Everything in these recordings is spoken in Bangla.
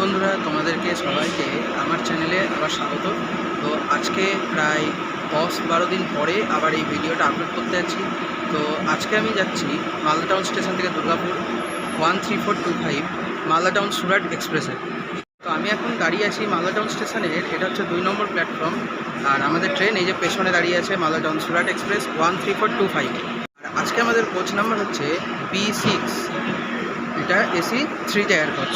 বন্ধুরা, তোমাদেরকে সবাইকে আমার চ্যানেলে আবার স্বাগত। তো আজকে প্রায় দশ বারো দিন পরে আবার এই ভিডিওটা আপলোড করতে যাচ্ছি। তো আজকে আমি যাচ্ছি মালদা টাউন স্টেশন থেকে Durgapur one three four two five Malda town Surat এক্সপ্রেসে। তো আমি এখন দাঁড়িয়ে আছি মালদা টাউন স্টেশনের এটা হচ্ছে দুই নম্বর প্ল্যাটফর্ম আর আমাদের ট্রেন এই যে পেছনে দাঁড়িয়ে আছে Malda town Surat express one three four two five. আজকে আমাদের কোচ নাম্বার হচ্ছে বি সিক্স। এটা এসি থ্রি টায়ার কোচ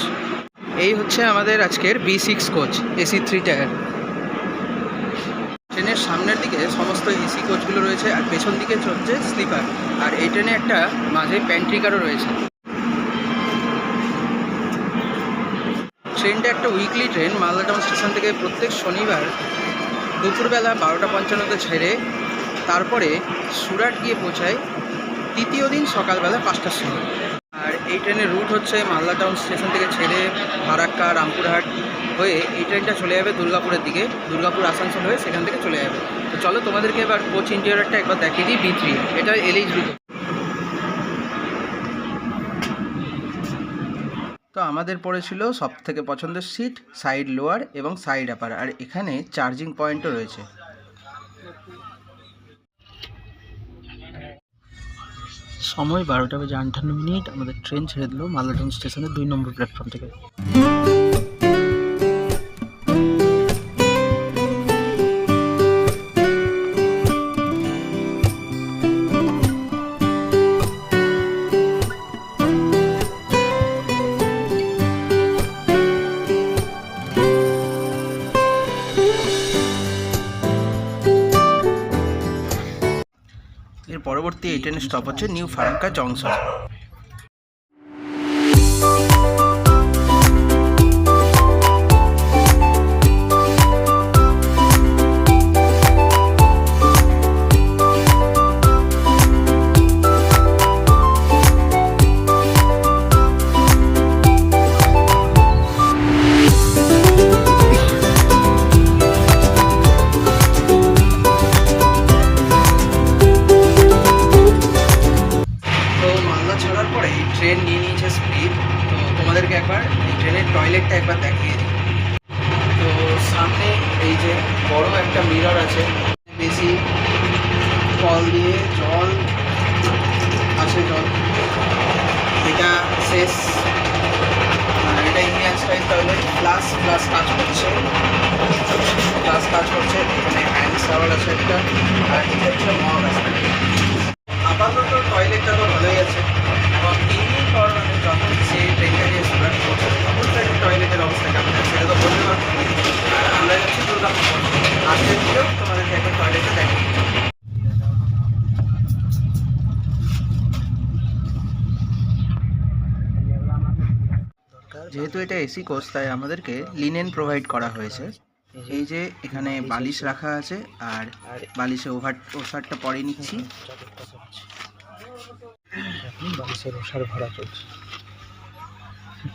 এই হচ্ছে আমাদের আজকের B six coach AC three tier. ট্রেনের সামনের দিকে সমস্ত এসি কোচগুলো রয়েছে আর পেছন দিকে চলছে স্লিপার আর এই ট্রেনে একটা মাঝে প্যান্ট্রিকারও রয়েছে। ট্রেনটা একটা weekly train Malda town station থেকে প্রত্যেক শনিবার দুপুরবেলা বারোটা পঞ্চান্নতে ছেড়ে তারপরে সুরাট গিয়ে পৌঁছায় তৃতীয় দিন সকালবেলা পাঁচটার সময়। আর এই ট্রেনের রুট হচ্ছে মালদা টাউন স্টেশন থেকে ছেড়ে ফারাক্কা রামপুরহাট হয়ে এই ট্রেনটা চলে যাবে দুর্গাপুরের দিকে, দুর্গাপুর, আসানসোল হয়ে সেখান থেকে চলে যাবে। তো চলো তোমাদেরকে এবার কোচ ইন্টেরিয়রটা একবার দেখিয়ে দিই বি থ্রি এটা এলএইচবি তো আমাদের পড়েছিল সব থেকে পছন্দের সিট সাইড লোয়ার এবং সাইড আপার আর এখানে চার্জিং পয়েন্টও রয়েছে। সময় বারোটা বাজে আটান্ন মিনিট, আমাদের ট্রেন ছেড়ে দিল, মালদা স্টেশনের দুই নম্বর প্ল্যাটফর্ম থেকে। এর পরবর্তী এই ট্রেনের স্টপ হচ্ছে নিউ ফারাক্কা জংশন ট্রেনের একবার দেখিয়ে দিই। তো সামনে এই যে বড় একটা মিরর আছে, বেশি কল দিয়ে জল আসে জল। এটা শেষ। এটা ইন্ডিয়ান স্টাইল তাহলে প্লাস প্লাস কাজ করছে। প্লাস কাজ করছে, এখানে হ্যান্ড শাওয়ার আছে একটা, আর এটা হচ্ছে মগ যেহেতু এটা এসি কোচ তাই আমাদেরকে লিনেন প্রোভাইড করা হয়েছে। এই যে এখানে বালিশ রাখা আছে আর বালিশে ওভার ওষারটা পরে নিচ্ছি। বালিশের ওষার ভরা চলছে।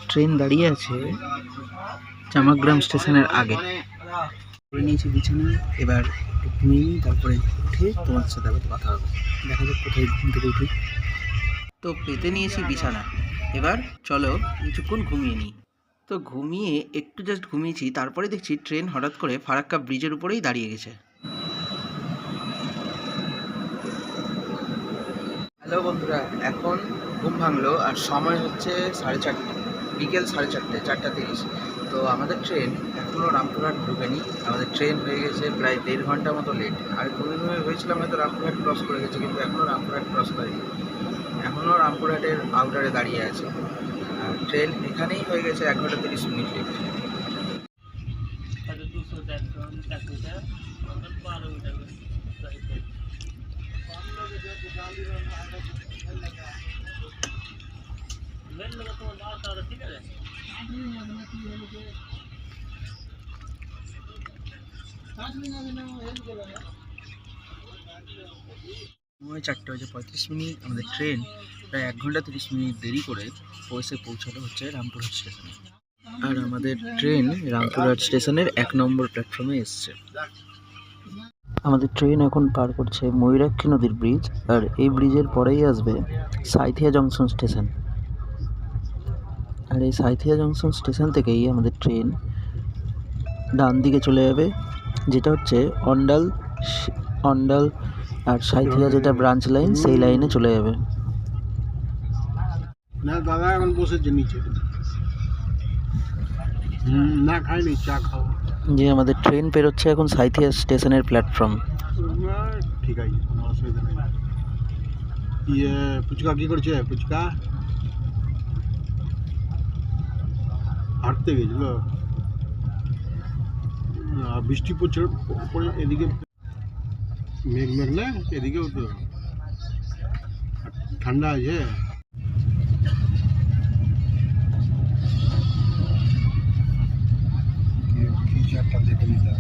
ট্রেন দাঁড়িয়ে আছে চামাগ্রাম স্টেশনের আগে। করে নিয়েছি বিছানায় এবার একটু ঘুমিয়ে নিই, তারপরে উঠে তোমার সাথে আবার কথা হবে। দেখা যাক কোথায় ঘুম থেকে উঠি। তো পেতে নিয়েছি বিছানা। এবার চলো কিছুক্ষণ ঘুমিয়ে নিই। তো ঘুমিয়ে একটু জাস্ট ঘুমিয়েছি, তারপরে দেখছি ট্রেন হঠাৎ করে ফারাক্কা ব্রিজের উপরেই দাঁড়িয়ে গেছে। হ্যালো বন্ধুরা, এখন ঘুম ভাঙলো আর সময় হচ্ছে সাড়ে চারটে, বিকেল সাড়ে চারটে, চারটা তিরিশ। তো আমাদের ট্রেন এখনও রামপুরহাট ঢুকেনি। আমাদের ট্রেন হয়ে গেছে প্রায় দেড় ঘণ্টা মতো লেট ঘুমিয়ে ঘুমিয়ে ভেবেছিলাম হয়তো রামপুরহাট ক্রস করে গেছে, কিন্তু এখনও রামপুরহাট ক্রস করেনি। এখনও রামপুরহাটের আউটারে দাঁড়িয়ে আছে। ট্রেন এখানেই হয়ে গেছে এক ঘণ্টা তিরিশ মিনিট লেট সময় চারটে বাজে পঁয়ত্রিশ মিনিট, আমাদের ট্রেন প্রায় এক ঘণ্টা তিরিশ মিনিট দেরি করে পৌঁছে পৌঁছালো হচ্ছে রামপুরহাট স্টেশনে। আর আমাদের ট্রেন রামপুরহাট স্টেশনের এক নম্বর প্ল্যাটফর্মে এসছে। আমাদের ট্রেন এখন পার করছে ময়ূরাক্ষী নদীর ব্রিজ আর এই ব্রিজের পরেই আসবে সাইথিয়া জংশন স্টেশন আর এই সাইথিয়া জংশন স্টেশন থেকেই আমাদের ট্রেন ডান দিকে চলে যাবে যেটা হচ্ছে অন্ডাল অন্ডাল আর সাইথিয়া যেটা ব্রাঞ্চ লাইন সেই লাইনে চলে যাবে। না দাদা এখন বসেছে নিচে। না খাইনি চা খাও যে আমাদের ট্রেন পেরোচ্ছে এখন সাইথিয়া স্টেশনের প্ল্যাটফর্ম ঠিক আছে কোনো অসুবিধা নেই। ইয়ে ফুচকা কি করছে? ফুচকা হাঁটতে গেছিল। বৃষ্টি পড়ছে এদিকে মেঘ মেঘ না এদিকেও তো ঠান্ডা আছে। ফিচারটা দেখে নিতে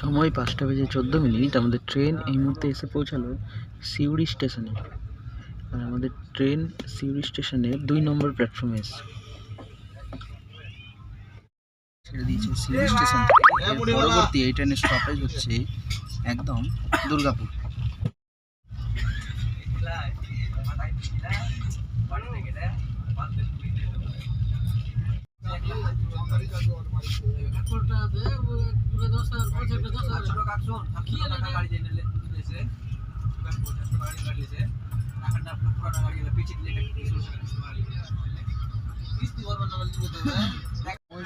সময় পাঁচটা বেজে চোদ্দ মিনিট। আমাদের ট্রেন এই মুহূর্তে এসে পৌঁছালো সিউড়ি স্টেশনে। আর আমাদের ট্রেন সিউড়ি স্টেশনের দুই নম্বর প্ল্যাটফর্মে এসছে। ছেড়ে দিয়েছে সিউড়ি স্টেশন থেকে। পরবর্তী এই ট্রেনের স্টপেজ হচ্ছে একদম দুর্গাপুর।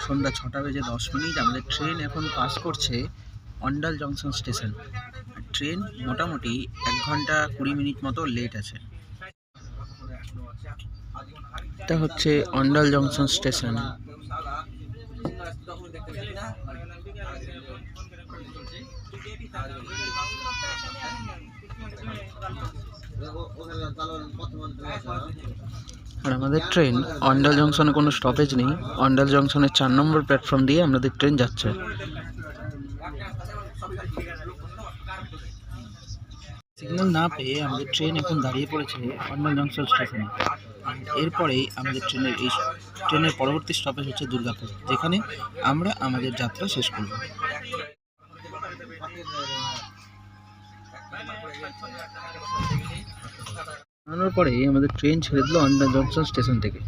সন্ধ্যা ছটা বেজে দশ মিনিট, আমাদের ট্রেন এখন পাস করছে অন্ডাল জংশন স্টেশন। ট্রেন মোটামুটি এক ঘণ্টা কুড়ি মিনিট মতো লেট আছে। এটা হচ্ছে অন্ডাল জংশন স্টেশন। আর আমাদের ট্রেন অন্ডাল জংশনে কোনো স্টপেজ নেই। অন্ডাল জংশনের চার নম্বর প্ল্যাটফর্ম দিয়ে আমাদের ট্রেন যাচ্ছে। সিগন্যাল না পেয়ে আমাদের ট্রেন এখন দাঁড়িয়ে পড়েছে অন্ডাল জংশন স্টেশনে এরপরেই আমাদের ট্রেনের এই ট্রেনের পরবর্তী স্টপেজ হচ্ছে দুর্গাপুর, যেখানে আমরা আমাদের যাত্রা শেষ করব। নামানোর পরে আমাদের ট্রেন ছেড়ে দিল অন্ডাল জংশন স্টেশন থেকে।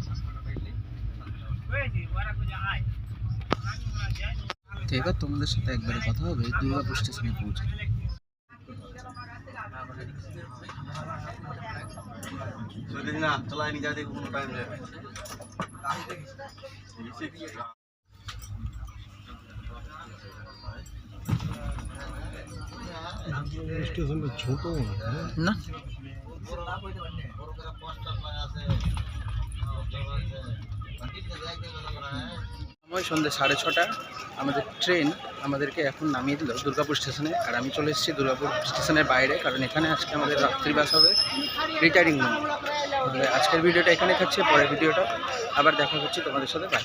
তো এবার তোমাদের সাথে একবারে কথা হবে দুর্গাপুর স্টেশনে পৌঁছে। স্টেশনটা ছোট মনে হয় হ্যাঁ? না। সময় সন্ধ্যে সাড়ে ছটা, আমাদের ট্রেন আমাদেরকে এখন নামিয়ে দিল দুর্গাপুর স্টেশনে। আর আমি চলে এসেছি দুর্গাপুর স্টেশনের বাইরে, কারণ এখানে আজকে আমাদের রাত্রিবাস হবে রিটায়ারিং রুম। আজকের ভিডিওটা এখানে থাকছে, পরের ভিডিওটা আবার দেখা হচ্ছে তোমাদের সাথে। বাই